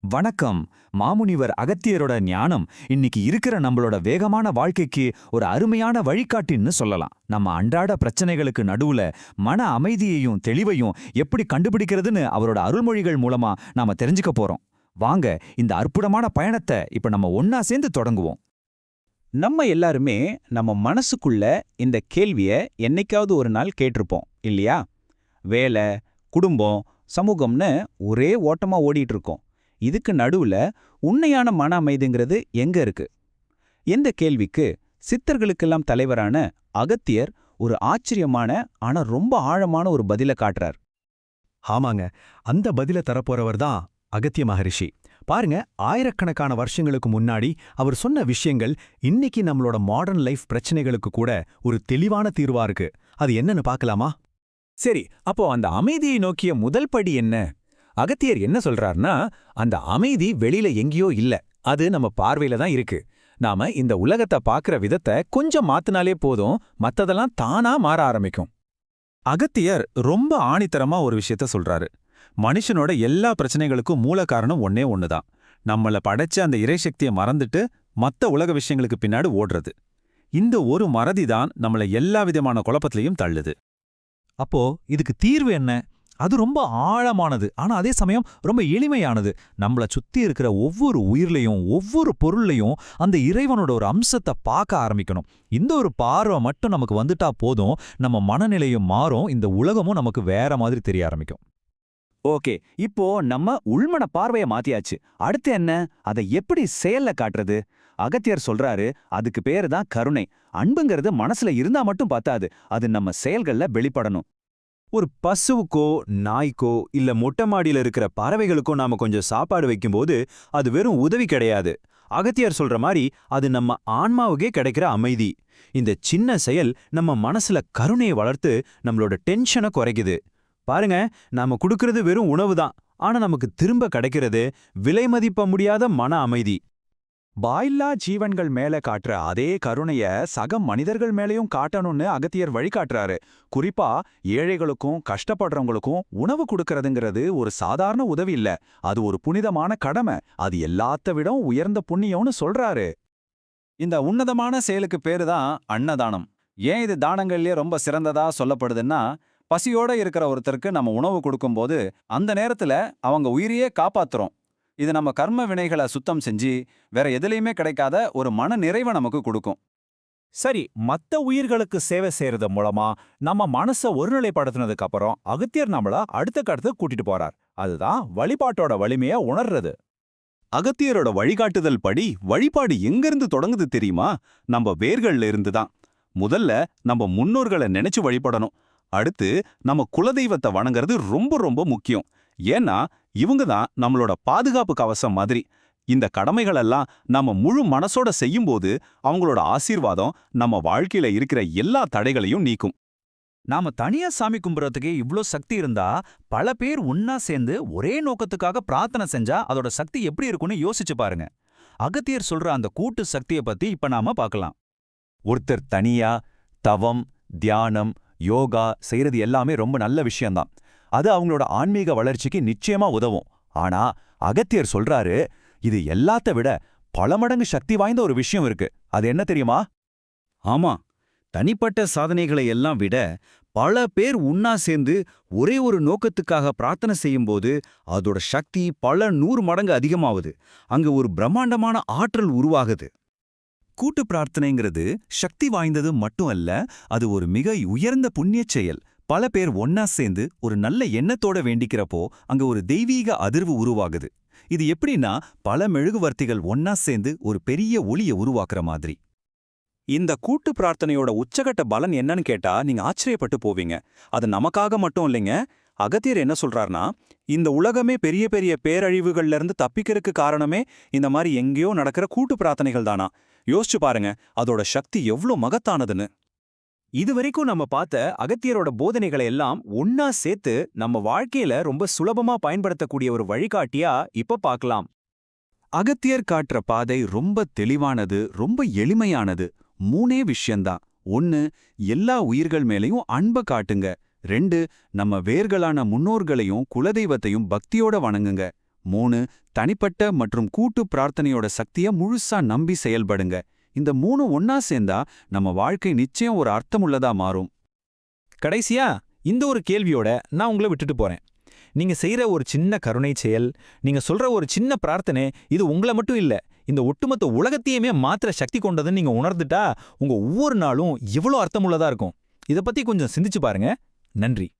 வணக்கம். மாமுனிவர் அகத்தியரோட ஞானம் இன்னைக்கு இருக்கிற நம்மளோட வேகமான வாழ்க்கைக்கு ஒரு அருமையான வழிகாட்டின்னு சொல்லலாம். நம்ம அன்றாட பிரச்சனைகளுக்கு நடுவுல மன அமைதியையும் தெளிவையும் எப்படி கண்டுபிடிக்கிறதுன்னு அவரோட அருள்மொழிகள் மூலமா நாம தெரிஞ்சுக்க போறோம். வாங்க இந்த அற்புதமான பயணத்தை இப்ப நம்ம ஒன்னா சேர்ந்து தொடங்குவோம். நம்ம எல்லாருமே நம்ம மனசுக்குள்ள இந்த கேள்விய என்னைக்காவது ஒரு நாள் கேட்டிருப்போம் இல்லையா? வேலை குடும்பம் சமூகம்னு ஒரே ஓட்டமா ஓடிட்டு இருக்கோம். இதுக்கு நடுவுல உண்மையான மன அமைதிங்கிறது எங்க இருக்கு? இந்த கேள்விக்கு சித்தர்களுக்கெல்லாம் தலைவரான அகத்தியர் ஒரு ஆச்சரியமான ஆனா ரொம்ப ஆழமான ஒரு பதில காட்டுறார். ஆமாங்க. அந்த பதில தரப்போறவர் தான் அகத்திய மகரிஷி. பாருங்க ஆயிரக்கணக்கான வருஷங்களுக்கு முன்னாடி அவர் சொன்ன விஷயங்கள் இன்னைக்கு நம்மளோட மாடர்ன் லைஃப் பிரச்சனைகளுக்கு கூட ஒரு தெளிவான தீர்வா இருக்கு. அது என்னன்னு பார்க்கலாமா சரி அப்போ அந்த அமைதியை நோக்கிய முதல் படி என்ன? அகத்தியர் என்ன சொல்றாருன்னா அந்த அமைதி வெளியில எங்கேயோ இல்ல. அது நம்ம பார்வையில தான் இருக்கு. நாம இந்த உலகத்தை பார்க்கிற விதத்தை கொஞ்சம் மாத்துனாலே போதும் மத்ததெல்லாம் தானா மாற ஆரம்பிக்கும். அகத்தியர் ரொம்ப ஆணித்தரமா ஒரு விஷயத்த சொல்றாரு. மனுஷனோட எல்லா பிரச்சனைகளுக்கும் மூல காரணம் ஒன்னே ஒண்ணுதான். நம்மள படைச்ச அந்த இறைசக்தியை மறந்துட்டு மத்த உலக விஷயங்களுக்கு பின்னாடி ஓடுறது. இந்த ஒரு மறதி தான் நம்மள எல்லா விதமான குழப்பத்திலையும் தள்ளுது. அப்போ இதுக்கு தீர்வு என்ன? அது ரொம்ப ஆழமானது. ஆனா அதே சமயம் ரொம்ப எளிமையானது. நம்மள சுத்தி இருக்கிற ஒவ்வொரு உயிர்லையும் ஒவ்வொரு பொருள்லையும் அந்த இறைவனோட ஒரு அம்சத்தை பார்க்க ஆரம்பிக்கணும். இந்த ஒரு பார்வை மட்டும் நமக்கு வந்துட்டா போதும். நம்ம மனநிலையும் மாறும். இந்த உலகமும் நமக்கு வேற மாதிரி தெரிய ஆரம்பிக்கும். ஓகே. இப்போ நம்ம உள்மன பார்வைய மாத்தியாச்சு. அடுத்து என்ன? அதை எப்படி செயல்ல காட்டுறது? அகத்தியர் சொல்றாரு அதுக்கு பேரு தான் கருணை. அன்புங்கிறது மனசுல இருந்தா மட்டும் பத்தாது. அது நம்ம செயல்கள்ல வெளிப்படணும். ஒரு பசுவுக்கோ நாய்க்கோ இல்ல மொட்டை மாடியில் இருக்கிற பறவைகளுக்கோ நாம கொஞ்சம் சாப்பாடு வைக்கும்போது அது வெறும் உதவி கிடையாது. அகத்தியார் சொல்ற மாதிரி அது நம்ம ஆன்மாவுக்கே கிடைக்கிற அமைதி. இந்த சின்ன செயல் நம்ம மனசுல கருணையை வளர்த்து நம்மளோட டென்ஷனை குறைக்குது. பாருங்க நாம கொடுக்கறது வெறும் உணவு தான் ஆனா நமக்கு திரும்ப கிடைக்கிறது விலை மதிப்ப முடியாத மன அமைதி. பாயில்லா ஜீவன்கள் மேல காட்டுற அதே கருணைய சக மனிதர்கள் மேலயும் காட்டணும்னு அகத்தியர் வழிகாட்டுறாரு. குறிப்பா ஏழைகளுக்கும் கஷ்டப்படுறவங்களுக்கும் உணவு கொடுக்கறதுங்கிறது ஒரு சாதாரண உதவி இல்ல. அது ஒரு புனிதமான கடமை. அது எல்லாத்த விட உயர்ந்த புண்ணியம்னு சொல்றாரு. இந்த உன்னதமான செயலுக்கு பேரு தான் அன்னதானம். ஏன் இது தானங்கள்லயே ரொம்ப சிறந்ததா சொல்லப்படுதுன்னா பசியோட இருக்கிற ஒருத்தருக்கு நம்ம உணவு கொடுக்கும்போது அந்த நேரத்துல அவங்க உயிரையே காப்பாத்துறோம். இது நம்ம கர்ம வினைகளை சுத்தம் செஞ்சு வேற எதுலயுமே கிடைக்காத ஒரு மன நிறைவை நமக்கு கொடுக்கும். சரி மத்த உயிர்களுக்கு சேவை செய்யறது மூலமா நம்ம மனச ஒருநிலைப்படுத்தினதுக்கு அப்புறம் அகத்தியர் நம்மள அடுத்த கட்டத்துக்கு கூட்டிட்டு போறார். அதுதான் வழிபாட்டோட வலிமைய உணர்றது. அகத்தியரோட வழிகாட்டுதல் படி வழிபாடு எங்கிருந்து தொடங்குது தெரியுமா? நம்ம வேர்கள்ல இருந்து தான். முதல்ல நம்ம முன்னோர்களை நினைச்சு வழிபடணும். அடுத்து நம்ம குலதெய்வத்தை வணங்குறது ரொம்ப ரொம்ப முக்கியம். ஏன்னா இவங்க தான் நம்மளோட பாதுகாப்பு கவசம் மாதிரி. இந்த கடமைகளெல்லாம் நம்ம முழு மனசோட செய்யும்போது அவங்களோட ஆசீர்வாதம் நம்ம வாழ்க்கையில இருக்கிற எல்லா தடைகளையும் நீக்கும். நாம தனியா சாமி கும்பிட்றதுக்கே இவ்ளோ சக்தி இருந்தா பல பேர் ஒன்னா சேர்ந்து ஒரே நோக்கத்துக்காக பிரார்த்தனை செஞ்சா அதோட சக்தி எப்படி இருக்கும்னு யோசிச்சு பாருங்க. அகத்தியர் சொல்ற அந்த கூட்டு சக்தியை பத்தி இப்ப நாம பார்க்கலாம். ஒருத்தர் தனியா தவம் தியானம் யோகா செய்யறது எல்லாமே ரொம்ப நல்ல விஷயம்தான். அது அவங்களோட ஆன்மீக வளர்ச்சிக்கு நிச்சயமா உதவும். ஆனா அகத்தியர் சொல்றாரு இது எல்லாத்த விட பல மடங்கு சக்தி வாய்ந்த ஒரு விஷயம் இருக்கு. அது என்ன தெரியுமா? ஆமா. தனிப்பட்ட சாதனைகளை எல்லாம் விட பல பேர் உண்ணா சேர்ந்து ஒரே ஒரு நோக்கத்துக்காக பிரார்த்தனை செய்யும்போது அதோட சக்தி பல நூறு மடங்கு அதிகமாகுது அங்க ஒரு பிரம்மாண்டமான ஆற்றல் உருவாகுது. கூட்டு பிரார்த்தனைங்கிறது சக்தி வாய்ந்தது மட்டும் அல்ல அது ஒரு மிக உயர்ந்த புண்ணியச் செயல். பல பேர் ஒன்னா சேர்ந்து ஒரு நல்ல எண்ணத்தோட வேண்டிக்கிறப்போ அங்க ஒரு தெய்வீக அதிர்வு உருவாகுது. இது எப்படின்னா பல மெழுகுவர்த்திகள் ஒன்னா சேர்ந்து ஒரு பெரிய ஒளிய உருவாக்குற மாதிரி. இந்த கூட்டு பிரார்த்தனையோட உச்சகட்ட பலன் என்னன்னு கேட்டா நீங்க ஆச்சரியப்பட்டு போவீங்க. அது நமக்காக மட்டும் இல்லைங்க. அகத்தியர் என்ன சொல்றாருன்னா இந்த உலகமே பெரிய பெரிய பேரழிவுகள்ல இருந்து தப்பிக்கிறதுக்கு காரணமே இந்த மாதிரி எங்கேயோ நடக்கிற கூட்டு பிரார்த்தனைகள் தானா? யோசிச்சு பாருங்க அதோட சக்தி எவ்ளோ மகத்தானதுன்னு. இதுவரைக்கும் நம்ம பார்த்த அகத்தியரோட போதனைகளை எல்லாம் ஒன்னா சேர்த்து நம்ம வாழ்க்கையில ரொம்ப சுலபமா பயன்படுத்தக்கூடிய ஒரு வழிகாட்டியா இப்ப பார்க்கலாம். அகத்தியர் காட்டுற பாதை ரொம்ப தெளிவானது ரொம்ப எளிமையானது. மூணே விஷயந்தான் ஒன்னு எல்லா உயிர்கள் மேலையும் அன்ப காட்டுங்க. ரெண்டு நம்ம வேர்களான முன்னோர்களையும் குலதெய்வத்தையும் பக்தியோட வணங்குங்க. மூணு தனிப்பட்ட மற்றும் கூட்டு பிரார்த்தனையோட சக்திய முழுசா நம்பி செயல்படுங்க. இந்த மூணு ஒன்னா சேர்ந்தா நம்ம வாழ்க்கை நிச்சயம் ஒரு அர்த்தமுள்ளதா மாறும். கடைசியா இந்த ஒரு கேள்வியோட நான் உங்களை விட்டுட்டு போறேன். நீங்க செய்யற ஒரு சின்ன கருணை செயல் நீங்க சொல்ற ஒரு சின்ன பிரார்த்தனை இது உங்களை மட்டும் இல்ல இந்த ஒட்டுமொத்த உலகத்தையுமே மாத்திர சக்தி கொண்டதுன்னு நீங்க உணர்ந்துட்டா உங்க ஒவ்வொரு நாளும் எவ்வளோ அர்த்தமுள்ளதா இருக்கும். இத பத்தி கொஞ்சம் சிந்திச்சு பாருங்க. நன்றி.